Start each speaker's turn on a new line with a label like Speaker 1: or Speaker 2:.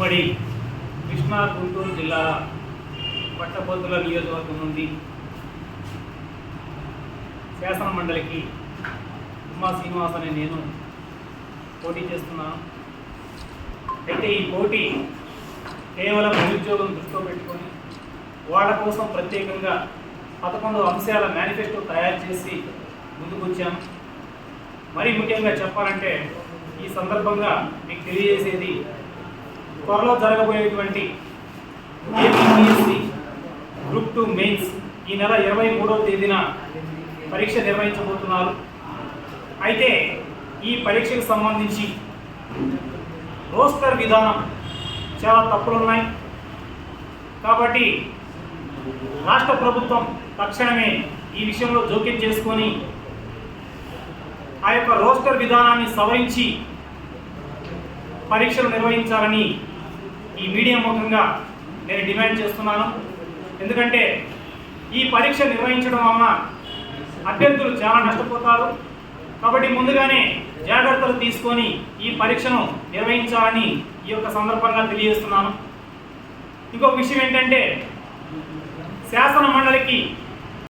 Speaker 1: ఉమ్మడి కృష్ణా గుంటూరు జిల్లాల పట్టభద్రుల నియోజకవర్గం నుండి శాసన మండలికి ఉమా శ్రీనివాస్ అనే నేను పోటీ చేస్తున్నాను. అయితే ఈ పోటీ కేవలం నిరుద్యోగం దృష్టిలో పెట్టుకొని వాళ్ళ కోసం ప్రత్యేకంగా పదకొండు అంశాల మేనిఫెస్టో తయారు చేసి ముందుకొచ్చాం మరి మరీ ముఖ్యంగా చెప్పాలంటే ఈ సందర్భంగా మీకు తెలియజేసేది త్వరలో జరగబోయేటువంటి ఏపీఎస్సి గ్రూప్ టూ మెయిన్స్ ఈ నెల ఇరవై మూడవ తేదీన పరీక్ష నిర్వహించబోతున్నారు. అయితే ఈ పరీక్షకు సంబంధించి రోస్టర్ విధానం చాలా తప్పులున్నాయి. కాబట్టి రాష్ట్ర ప్రభుత్వం తక్షణమే ఈ విషయంలో జోక్యం చేసుకొని ఆ యొక్క రోస్టర్ విధానాన్ని సవరించి పరీక్షలు నిర్వహించాలని ఈ మీడియా ముఖంగా నేను డిమాండ్ చేస్తున్నాను. ఎందుకంటే ఈ పరీక్ష నిర్వహించడం వలన అభ్యర్థులు చాలా నష్టపోతారు. కాబట్టి ముందుగానే జాగ్రత్తలు తీసుకొని ఈ పరీక్షను నిర్వహించాలని ఈ యొక్క సందర్భంగా తెలియజేస్తున్నాను. ఇంకొక విషయం ఏంటంటే శాసన మండలికి